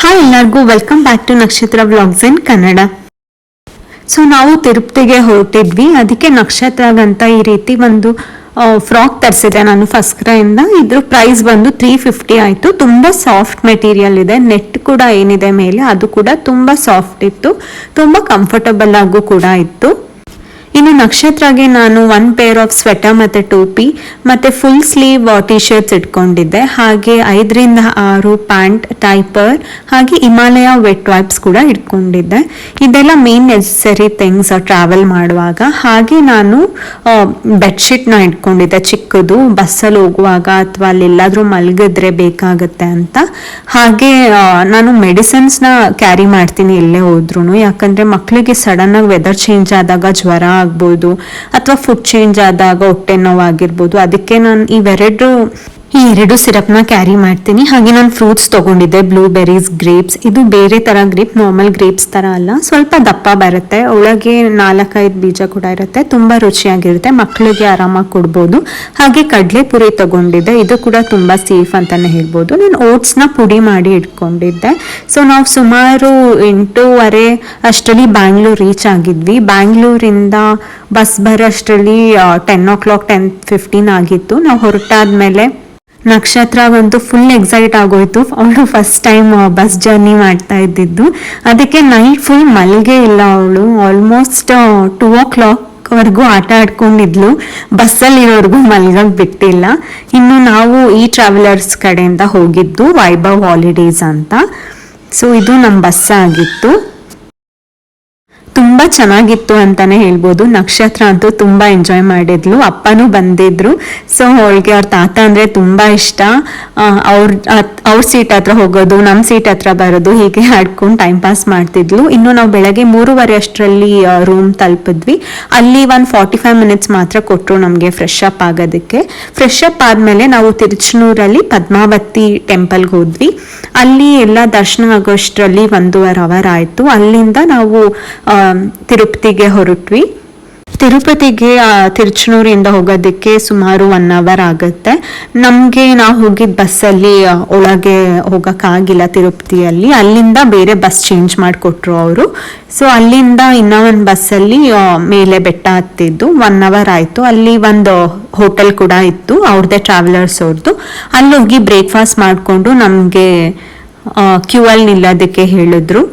Hi ಎಲ್ಲರಿಗೂ welcome back to Nakshatra vlogs in Kannada so ನಾವು ತಿರುಪತಿಗೆ ಹೊರಟಿದ್ವಿ. ಅದಕ್ಕೆ ನಕ್ಷತ್ರಗಂತ ಈ ರೀತಿ ಒಂದು ಫ್ರಾಕ್ ತರಿಸಿದೆ ನಾನು ಫಸ್ಟ್ ಕ್ರೈಯಿಂದ ಇದ್ರ ಪ್ರೈಸ್ ಬಂದು ತ್ರೀ ಫಿಫ್ಟಿ ಆಯಿತು. ತುಂಬ ಸಾಫ್ಟ್ ಮೆಟೀರಿಯಲ್ ಇದೆ. ನೆಟ್ ಕೂಡ ಏನಿದೆ ಮೇಲೆ, ಅದು ಕೂಡ ತುಂಬ ಸಾಫ್ಟ್ ಇತ್ತು. ತುಂಬ ಕಂಫರ್ಟಬಲ್ ಆಗು ಕೂಡ ಇತ್ತು. ಇನ್ನು ನಕ್ಷತ್ರಗೆ ನಾನು ಒನ್ ಪೇರ್ ಆಫ್ ಸ್ವೆಟರ್ ಮತ್ತೆ ಟೋಪಿ ಮತ್ತೆ ಫುಲ್ ಸ್ಲೀವ್ ಟಿ ಶರ್ಟ್ಸ್ ಇಟ್ಕೊಂಡಿದ್ದೆ. ಹಾಗೆ ಐದರಿಂದ ಆರು ಪ್ಯಾಂಟ್, ಟೈಪರ್, ಹಾಗೆ ಹಿಮಾಲಯ ವೆಟ್ ವೈಪ್ಸ್ ಕೂಡ ಇಟ್ಕೊಂಡಿದ್ದೆ. ಇದೆಲ್ಲ ಮೇನ್ ನೆಸೆಸರಿ ಥಿಂಗ್ಸ್ ಟ್ರಾವೆಲ್ ಮಾಡುವಾಗ. ಹಾಗೆ ನಾನು ಬೆಡ್ಶೀಟ್ನ ಇಟ್ಕೊಂಡಿದ್ದೆ. ಚಿಕ್ಕದು, ಬಸ್ಸಲ್ಲಿ ಹೋಗುವಾಗ ಅಥವಾ ಅಲ್ಲೆಲ್ಲಾದ್ರೂ ಮಲಗಿದ್ರೆ ಬೇಕಾಗುತ್ತೆ ಅಂತ. ಹಾಗೆ ನಾನು ಮೆಡಿಸಿನ್ಸ್ನ ಕ್ಯಾರಿ ಮಾಡ್ತೀನಿ ಎಲ್ಲೇ ಹೋದ್ರೂ ಯಾಕಂದ್ರೆ ಮಕ್ಕಳಿಗೆ ಸಡನ್ ಆಗಿ ವೆದರ್ ಚೇಂಜ್ ಆದಾಗ ಜ್ವರ ಆಗ್ಬೋದು ಅಥವಾ ಫುಡ್ ಚೇಂಜ್ ಆದಾಗ ಹೊಟ್ಟೆ ನೋವಾಗಿರ್ಬೋದು ಅದಕ್ಕೆ ನಾನು ಇವೆರಡು ಈ ಎರಡು ಸಿರಪ್ನ ಕ್ಯಾರಿ ಮಾಡ್ತೀನಿ. ಹಾಗೆ ನಾನು ಫ್ರೂಟ್ಸ್ ತಗೊಂಡಿದ್ದೆ ಬ್ಲೂಬೆರೀಸ್ ಗ್ರೇಪ್ಸ್ ಇದು ಬೇರೆ ತರ ಗ್ರೇಪ್ ನಾರ್ಮಲ್ ಗ್ರೇಪ್ಸ್ ತರ ಅಲ್ಲ. ಸ್ವಲ್ಪ ದಪ್ಪ ಬರುತ್ತೆ. ಒಳಗೆ ನಾಲ್ಕೈದು ಬೀಜ ಕೂಡ ಇರುತ್ತೆ. ತುಂಬಾ ರುಚಿಯಾಗಿರುತ್ತೆ. ಮಕ್ಕಳಿಗೆ ಆರಾಮಾಗಿ ಕೊಡ್ಬೋದು. ಹಾಗೆ ಕಡಲೆಪುರಿ ತಗೊಂಡಿದ್ದೆ. ಇದು ಕೂಡ ತುಂಬಾ ಸೇಫ್ ಅಂತಲೇ ಹೇಳ್ಬೋದು. ನಾನು ಓಟ್ಸ್ನ ಪುಡಿ ಮಾಡಿ ಇಟ್ಕೊಂಡಿದ್ದೆ. ಸೊ ನಾವು ಸುಮಾರು ಎಂಟೂವರೆ ಅಷ್ಟರಲ್ಲಿ ಬ್ಯಾಂಗ್ಳೂರ್ ರೀಚ್ ಆಗಿದ್ವಿ. ಬ್ಯಾಂಗ್ಳೂರಿಂದ ಬಸ್ ಬರೋಷ್ಟರಲ್ಲಿ ten o'clock ten fifteen ಆಗಿತ್ತು. ನಾವು ಹೊರಟಾದ್ಮೇಲೆ ನಕ್ಷತ್ರಗಂತೂ ಫುಲ್ ಎಕ್ಸೈಟ್ ಆಗೋಯ್ತು. ಅವಳು ಫಸ್ಟ್ ಟೈಮ್ ಬಸ್ ಜರ್ನಿ ಮಾಡ್ತಾ ಇದ್ದಿದ್ದು. ಅದಕ್ಕೆ ನೈಟ್ ಫುಲ್ ಮಲ್ಗೆ ಇಲ್ಲ ಅವಳು. ಆಲ್ಮೋಸ್ಟ್ ಟೂ ಓ ಕ್ಲಾಕ್ ವರೆಗೂ ಆಟ ಆಡ್ಕೊಂಡಿದ್ಲು. ಬಸ್ಸಲ್ಲಿ ಇರೋರ್ಗು ಮಲ್ಗಕ್ ಬಿಟ್ಟಿಲ್ಲ. ಇನ್ನು ನಾವು ಈ ಟ್ರಾವೆಲರ್ಸ್ ಕಡೆಯಿಂದ ಹೋಗಿದ್ದು ವೈಭವ್ ಹಾಲಿಡೇಸ್ ಅಂತ. ಸೊ ಇದು ನಮ್ಮ ಬಸ್ ಆಗಿತ್ತು. ತುಂಬಾ ಚೆನ್ನಾಗಿತ್ತು ಅಂತಾನೆ ಹೇಳ್ಬೋದು. ನಕ್ಷತ್ರ ಅಂತೂ ತುಂಬಾ ಎಂಜಾಯ್ ಮಾಡಿದ್ಲು. ಅಪ್ಪನೂ ಬಂದಿದ್ರು. ಸೊ ಅವಳಿಗೆ ಅವ್ರ ತಾತ ಅಂದ್ರೆ ತುಂಬಾ ಇಷ್ಟ. ಅವ್ರ ಅವ್ರ ಸೀಟ್ ಹತ್ರ ಹೋಗೋದು ನಮ್ಮ ಸೀಟ್ ಹತ್ರ ಬರೋದು ಹೀಗೆ ಆಡ್ಕೊಂಡು ಟೈಮ್ ಪಾಸ್ ಮಾಡ್ತಿದ್ಲು. ಇನ್ನು ನಾವು ಬೆಳಗ್ಗೆ ಮೂರುವರೆ ಅಷ್ಟರಲ್ಲಿ ರೂಮ್ ತಲುಪಿದ್ವಿ. ಅಲ್ಲಿ ಒಂದು ಫಾರ್ಟಿ ಫೈವ್ ಮಿನಿಟ್ಸ್ ಮಾತ್ರ ಕೊಟ್ಟರು ನಮಗೆ ಫ್ರೆಶ್ ಅಪ್ ಆಗೋದಕ್ಕೆ. ಫ್ರೆಶ್ ಅಪ್ ಆದಮೇಲೆ ನಾವು ತಿರುಚನೂರಲ್ಲಿ ಪದ್ಮಾವತಿ ಟೆಂಪಲ್ಗೆ ಹೋದ್ವಿ. ಅಲ್ಲಿ ಎಲ್ಲ ದರ್ಶನ ಆಗೋಷ್ಟರಲ್ಲಿ ಒಂದೂವರೆ ಅವರ್ ಆಯಿತು. ಅಲ್ಲಿಂದ ನಾವು ತಿರುಪತಿಗೆ ಹೊರಟ್ವಿ. ತಿರುಪತಿಗೆ ತಿರುಚನೂರಿಂದ ಹೋಗೋದಕ್ಕೆ ಸುಮಾರು ಒನ್ ಅವರ್ ಆಗುತ್ತೆ. ನಮಗೆ ನಾವು ಹೋಗಿದ್ದ ಬಸ್ಸಲ್ಲಿ ಒಳಗೆ ಹೋಗೋಕ್ಕಾಗಿಲ್ಲ ತಿರುಪತಿಯಲ್ಲಿ. ಅಲ್ಲಿಂದ ಬೇರೆ ಬಸ್ ಚೇಂಜ್ ಮಾಡಿಕೊಟ್ರು ಅವರು. ಸೊ ಅಲ್ಲಿಂದ ಇನ್ನೂ ಒಂದು ಬಸ್ಸಲ್ಲಿ ಮೇಲೆ ಬೆಟ್ಟ ಹತ್ತಿದ್ದು. ಒನ್ ಅವರ್ ಆಯಿತು. ಅಲ್ಲಿ ಒಂದು ಹೋಟೆಲ್ ಕೂಡ ಇತ್ತು ಅವ್ರದ್ದೇ ಟ್ರಾವೆಲರ್ಸ್ ಅವ್ರದ್ದು ಅಲ್ಲಿ ಹೋಗಿ ಬ್ರೇಕ್ಫಾಸ್ಟ್ ಮಾಡಿಕೊಂಡು ನಮಗೆ ಕ್ಯೂ ಅಲ್ಲಿ ನಿಲ್ಲೋದಕ್ಕೆ ಹೇಳಿದ್ರು.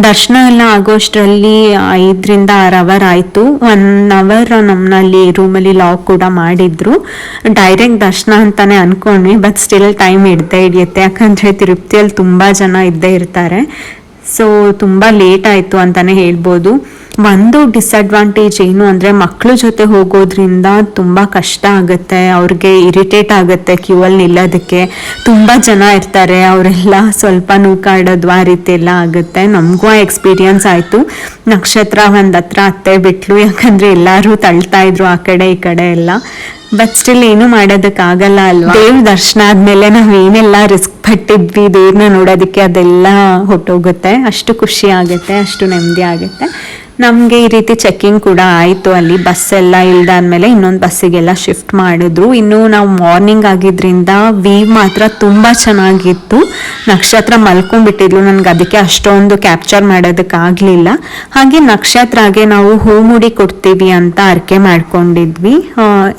ದರ್ಶನ ಎಲ್ಲ ಆಗೋಷ್ಟರಲ್ಲಿ ಐದರಿಂದ ಆರು ಅವರ್ ಆಯಿತು. ಒನ್ ಅವರ್ ನಮ್ಮಲ್ಲಿ ರೂಮಲ್ಲಿ ಲಾಕ್ ಕೂಡ ಮಾಡಿದ್ರು. ಡೈರೆಕ್ಟ್ ದರ್ಶನ ಅಂತಾನೆ ಅನ್ಕೊಂಡ್ವಿ ಬಟ್ ಸ್ಟಿಲ್ ಟೈಮ್ ಹಿಡ್ದೇ ಹಿಡಿಯುತ್ತೆ. ಯಾಕಂದರೆ ತಿರುಪ್ತಿಯಲ್ಲಿ ತುಂಬ ಜನ ಇದ್ದೇ ಇರ್ತಾರೆ. ಸೊ ತುಂಬ ಲೇಟ್ ಆಯಿತು ಅಂತಾನೆ ಹೇಳ್ಬೋದು. ಒಂದು ಡಿಸ್ಅಡ್ವಾಂಟೇಜ್ ಏನು ಅಂದರೆ ಮಕ್ಕಳ ಜೊತೆ ಹೋಗೋದ್ರಿಂದ ತುಂಬ ಕಷ್ಟ ಆಗುತ್ತೆ, ಅವ್ರಿಗೆ ಇರಿಟೇಟ್ ಆಗುತ್ತೆ ಕ್ಯೂ ಅಲ್ಲಿ ನಿಲ್ಲೋದಕ್ಕೆ. ತುಂಬ ಜನ ಇರ್ತಾರೆ, ಅವರೆಲ್ಲ ಸ್ವಲ್ಪ ನೂಕಾಡೋದು ಆ ರೀತಿ ಎಲ್ಲ ಆಗುತ್ತೆ. ನಮಗೂ ಆ ಎಕ್ಸ್ಪೀರಿಯನ್ಸ್ ಆಯಿತು. ನಕ್ಷತ್ರ ಒಂದು ಹತ್ರ ಅತ್ತೆ ಬಿಟ್ಲು, ಯಾಕಂದರೆ ಎಲ್ಲರೂ ತಳ್ತಾ ಇದ್ರು ಆ ಕಡೆ ಈ ಕಡೆ ಎಲ್ಲ. ಬಟ್ ಸ್ಟಿಲ್ ಏನು ಮಾಡೋದಕ್ಕಾಗಲ್ಲ ಅಲ್ವಾ? ದೇವ್ರ ದರ್ಶನ ಆದಮೇಲೆ ನಾವು ಏನೆಲ್ಲ ರಿಸ್ಕ್ ಪಟ್ಟಿದ್ವಿ, ದೇವ್ರನ್ನ ನೋಡೋದಕ್ಕೆ ಅದೆಲ್ಲ ಹೊಟ್ಟೋಗುತ್ತೆ ಅಷ್ಟು ಖುಷಿ ಆಗುತ್ತೆ, ಅಷ್ಟು ನೆಮ್ಮದಿ ಆಗುತ್ತೆ. ನಮಗೆ ಈ ರೀತಿ ಚೆಕ್ಕಿಂಗ್ ಕೂಡ ಆಯಿತು. ಅಲ್ಲಿ ಬಸ್ ಎಲ್ಲ ಇಲ್ದಾದ್ಮೇಲೆ ಇನ್ನೊಂದು ಬಸ್ಸಿಗೆಲ್ಲ ಶಿಫ್ಟ್ ಮಾಡಿದ್ರು. ಇನ್ನು ನಾವು ಮಾರ್ನಿಂಗ್ ಆಗಿದ್ರಿಂದ ವೀವ್ ಮಾತ್ರ ತುಂಬ ಚೆನ್ನಾಗಿತ್ತು. ನಕ್ಷತ್ರ ಮಲ್ಕೊಂಡ್ಬಿಟ್ಟಿದ್ಲು. ನನಗೆ ಅದಕ್ಕೆ ಅಷ್ಟೊಂದು ಕ್ಯಾಪ್ಚರ್ ಮಾಡೋದಕ್ಕಾಗಲಿಲ್ಲ ಹಾಗೆ ನಕ್ಷತ್ರಗೆ ನಾವು ಹೂ ಮುಡಿ ಕೊಡ್ತೀವಿ ಅಂತ ಅರ್ಕೆ ಮಾಡ್ಕೊಂಡಿದ್ವಿ.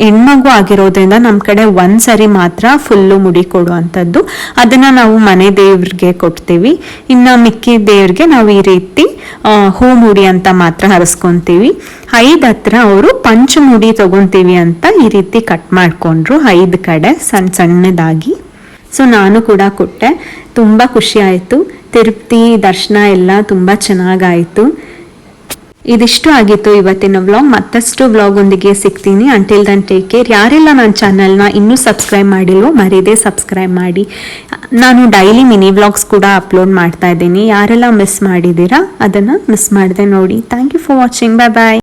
ಹೆಣ್ಮಗು ಆಗಿರೋದ್ರಿಂದ ನಮ್ಮ ಕಡೆ ಒಂದ್ಸರಿ ಮಾತ್ರ ಫುಲ್ಲು ಮುಡಿ ಕೊಡುವಂಥದ್ದು. ಅದನ್ನ ನಾವು ಮನೆ ದೇವ್ರಿಗೆ ಕೊಡ್ತೀವಿ. ಇನ್ನು ಮಿಕ್ಕಿ ದೇವ್ರಿಗೆ ನಾವು ಈ ರೀತಿ ಹೂ ಮುಡಿ ಅಂತ ಮಾತ್ರ ಹರಿಸ್ಕೊಂತೀವಿ. ಐದ್ ಹತ್ರ ಅವರು ಪಂಚಮುಡಿ ತಗೊಂತೀವಿ ಅಂತ ಈ ರೀತಿ ಕಟ್ ಮಾಡ್ಕೊಂಡ್ರು, ಐದು ಕಡೆ ಸಣ್ಣ ಸಣ್ಣದಾಗಿ. ಸೊ ನಾನು ಕೂಡ ಕೊಟ್ಟೆ. ತುಂಬ ಖುಷಿ ಆಯಿತು. ತಿರುಪತಿ, ದರ್ಶನ ಎಲ್ಲ ತುಂಬ ಚೆನ್ನಾಗಾಯಿತು. ಇದಿಷ್ಟು ಆಗಿತ್ತು ಇವತ್ತಿನ ವ್ಲಾಗ್. ಮತ್ತಷ್ಟು ವ್ಲಾಗ್ ಒಂದಿಗೆ ಸಿಗ್ತೀನಿ. ಅಂಟಿಲ್ ದನ್ ಟೇಕ್ ಕೇರ್ ಯಾರೆಲ್ಲ ನನ್ನ ಚಾನಲ್ನ ಇನ್ನೂ ಸಬ್ಸ್ಕ್ರೈಬ್ ಮಾಡಿಲ್ವೋ ಮರೀದೇ ಸಬ್ಸ್ಕ್ರೈಬ್ ಮಾಡಿ. ನಾನು ಡೈಲಿ ಮಿನಿ ವ್ಲಾಗ್ಸ್ ಕೂಡ ಅಪ್ಲೋಡ್ ಮಾಡ್ತಾ ಇದ್ದೀನಿ. ಯಾರೆಲ್ಲ ಮಿಸ್ ಮಾಡಿದ್ದೀರಾ, ಅದನ್ನು ಮಿಸ್ ಮಾಡಿದೆ ನೋಡಿ. Thank you for watching bye bye